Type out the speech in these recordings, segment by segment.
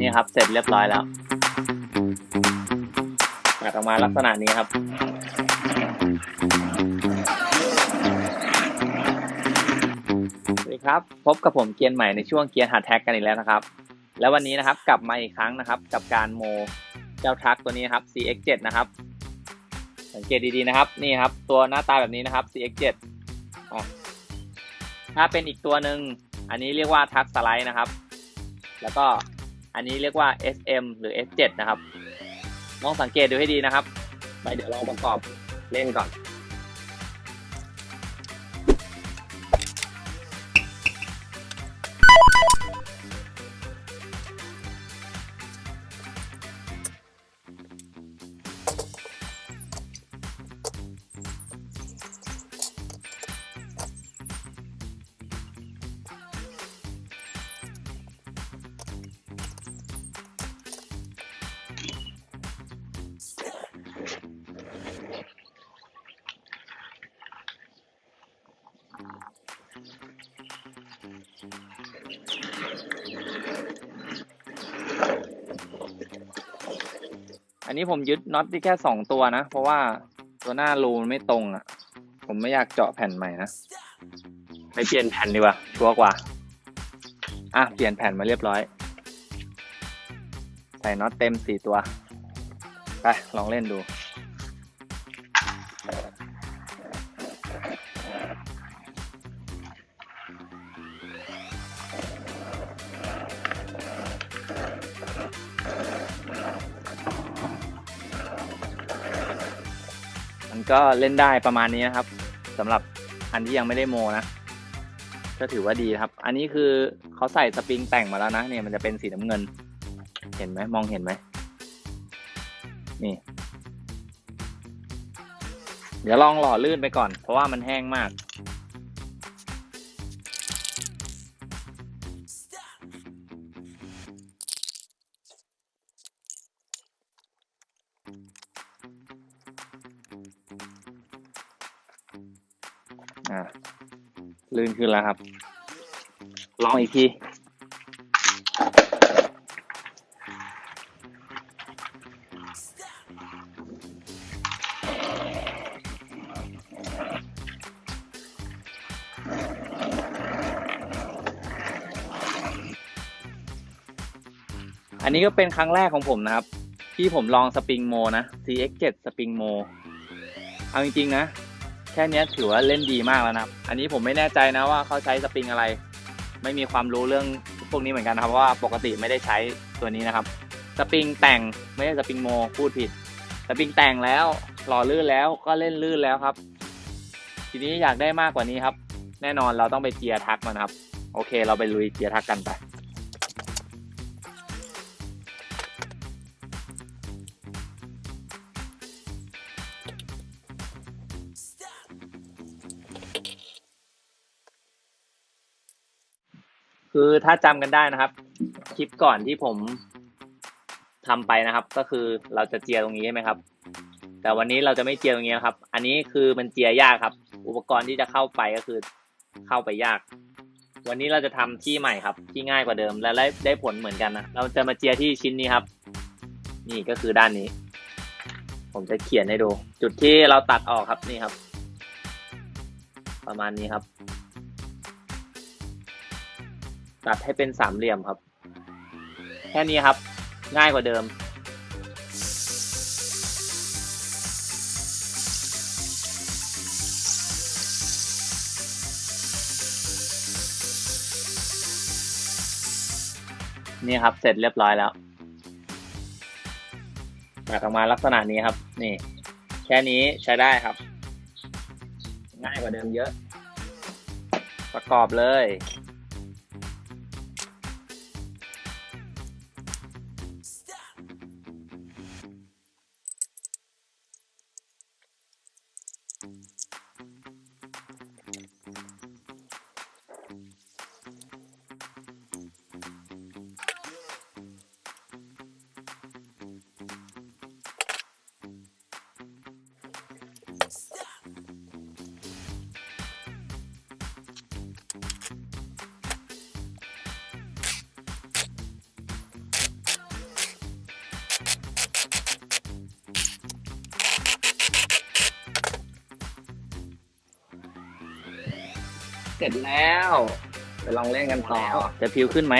นี่ครับ เสร็จเรียบร้อยแล้วตัดออกมาลักษณะนี้ครับ สวัสดีครับ พบกับผมเกียร์ใหม่ในช่วงเกียร์หัดแท็กกันอีกแล้วนะครับ แล้ววันนี้นะครับกลับมาอีกครั้งนะครับ กับการโมเจ้าทรัคตัวนี้นะครับ CX7 นะครับ สังเกตดีๆนะครับ นี่ครับ ตัวหน้าตาแบบนี้นะครับ CX7 อะถ้าเป็นอีกตัวหนึ่งอันนี้เรียกว่าทักสไลด์นะครับ แล้วก็ อันนี้เรียกว่า SM หรือ S7 นะครับลองสังเกตดูให้ดีนะครับ ไปเดี๋ยวลองประกอบเล่นก่อน อันนี้ผมยึดน็อตที่แค่สองตัวนะ เพราะว่าตัวหน้ารูมันไม่ตรงอะ ผมไม่อยากเจาะแผ่นใหม่นะไปเปลี่ยนแผ่นดีกว่าชัวร์กว่า อะ เปลี่ยนแผ่นมาเรียบร้อย ใส่น็อตเต็มสี่ตัว ไป ลองเล่นดู ก็เล่นได้ประมาณนี้นะครับสำหรับอันที่ยังไม่ได้โมนะก็ถือว่าดีครับ อันนี้คือเขาใส่สปริงแต่งมาแล้วนะเนี่ยมันจะเป็นสีน้ำเงิน เห็นไหมมองเห็นไหมนี่ เดี๋ยวลองหล่อลื่นไปก่อน เพราะว่ามันแห้งมาก อ่าลื่นขึ้นแล้วครับ ลองอีกที อันนี้ก็เป็นครั้งแรกของผมนะครับ ที่ผมลองสปริงโมนะ CX7 สปริงโม เอาจริง ๆ นะ แค่นี้ถือว่าเล่นดีมากแล้วนะครับ อันนี้ผมไม่แน่ใจนะว่าเขาใช้สปริงอะไร ไม่มีความรู้เรื่องพวกนี้เหมือนกันนะครับเพราะว่าปกติไม่ได้ใช้ตัวนี้นะครับ สปริงแต่งไม่ใช่สปริงโมพูดผิด สปริงแต่งแล้วหล่อลื่นแล้วก็เล่นลื่นแล้วครับ ทีนี้อยากได้มากกว่านี้ครับ แน่นอนเราต้องไปเจียร์ทักมันครับ โอเค เราไปลุยเจียร์ทักกันไป คือถ้าจำกันได้นะครับ คลิปก่อนที่ผมทำไปนะครับ ก็คือเราจะเจียตรงนี้ใช่ไหมครับ แต่วันนี้เราจะไม่เจียตรงนี้นะครับ อันนี้คือมันเจียยากครับ อุปกรณ์ที่จะเข้าไปก็คือเข้าไปยาก วันนี้เราจะทำที่ใหม่ครับ ที่ง่ายกว่าเดิมและได้ได้ผลเหมือนกันนะเราจะมาเจียที่ชิ้นนี้ครับ นี่ก็คือด้านนี้ ผมจะเขียนให้ดู จุดที่เราตัดออกครับนี่ครับ ประมาณนี้ครับ ตัดให้เป็นสามเหลี่ยมครับ แค่นี้ครับ ง่ายกว่าเดิม นี่ครับเสร็จเรียบร้อยแล้วตัดออกมาลักษณะนี้ครับ นี่ แค่นี้ใช้ได้ครับ ง่ายกว่าเดิมเยอะ ประกอบเลย เสร็จแล้ว ไปลองเล่นกันต่อจะพิวขึ้นไหม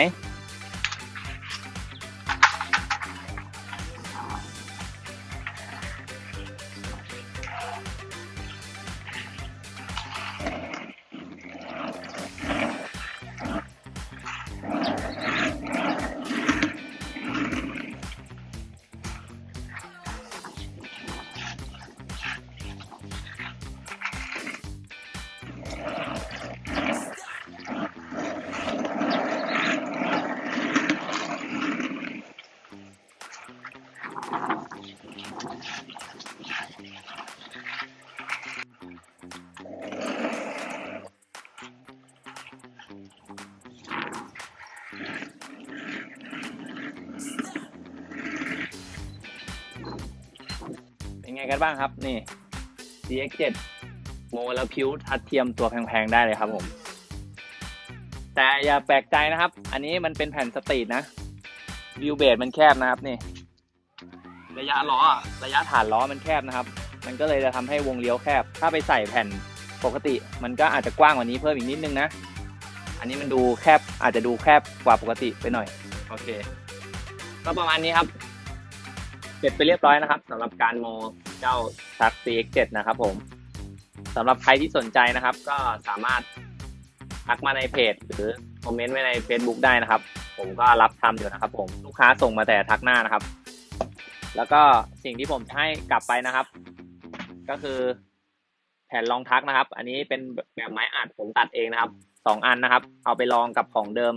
ไงกันบ้างครับนี่ CX7 โมแล้วพิวทัดเทียมตัวแพงๆ ได้เลยครับผม แต่อย่าแปลกใจนะครับ อันนี้มันเป็นแผ่นสตรีทนะวิวเบสมันแคบนะครับนี่ ระยะล้อระยะฐานล้อมันแคบนะครับ มันก็เลยจะทำให้วงเลี้ยวแคบ ถ้าไปใส่แผ่นปกติ มันก็อาจจะกว้างกว่านี้เพิ่มอีกนิดนึงนะ อันนี้มันดูแคบอาจจะดูแคบกว่าปกติไปหน่อย โอเค ก็ประมาณนี้ครับ เสร็จไปเรียบร้อยนะครับสำหรับการโมเจ้าทัก CX7 นะครับผมสำหรับใครที่สนใจนะครับ ก็สามารถทักมาในเพจ หรือคอมเมนต์ไว้ใน Facebook ได้นะครับ ผมก็รับทำอยู่นะครับ ผมลูกค้าส่งมาแต่ทักหน้านะครับ แล้วก็สิ่งที่ผมให้กลับไปนะครับ ก็คือ แผ่นรองทักนะครับ อันนี้เป็นแบบไม้อัดผมตัดเองนะครับสองอันนะครับ เอาไปลองกับของเดิม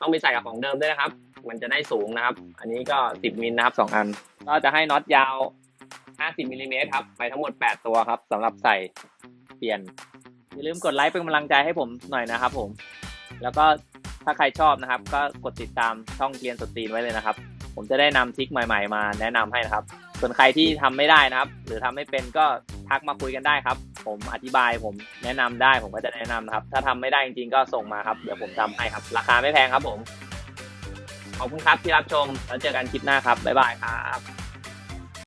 ต้องไปใส่กับของเดิมด้วยนะครับ มันจะได้สูงนะครับ อันนี้ก็ 10มิลนะครับ 2 อัน ก็จะให้น็อตยาว 50มิลลิเมตรครับ ไปทั้งหมด 8 ตัวครับสำหรับใส่เปลี่ยน อย่าลืมกดไลค์เป็นกำลังใจให้ผมหน่อยนะครับผม แล้วก็ถ้าใครชอบนะครับ ก็กดติดตามช่องเรียนสตรีนไว้เลยนะครับ ผมจะได้นำทริคใหม่ ๆ มาแนะนำให้นะครับ ส่วนใครที่ทำไม่ได้นะครับ หรือทำไม่เป็นก็ทักมาคุยกันได้ครับ ผมอธิบายผมแนะนำได้ผมก็จะแนะนำนะครับ ถ้าทำไม่ได้จริงๆก็ส่งมาครับ เดี๋ยวผมทำให้ครับ ราคาไม่แพงครับผม ขอบคุณครับที่รับชม แล้วเจอกันคลิปหน้าครับ บ๊ายบายครับ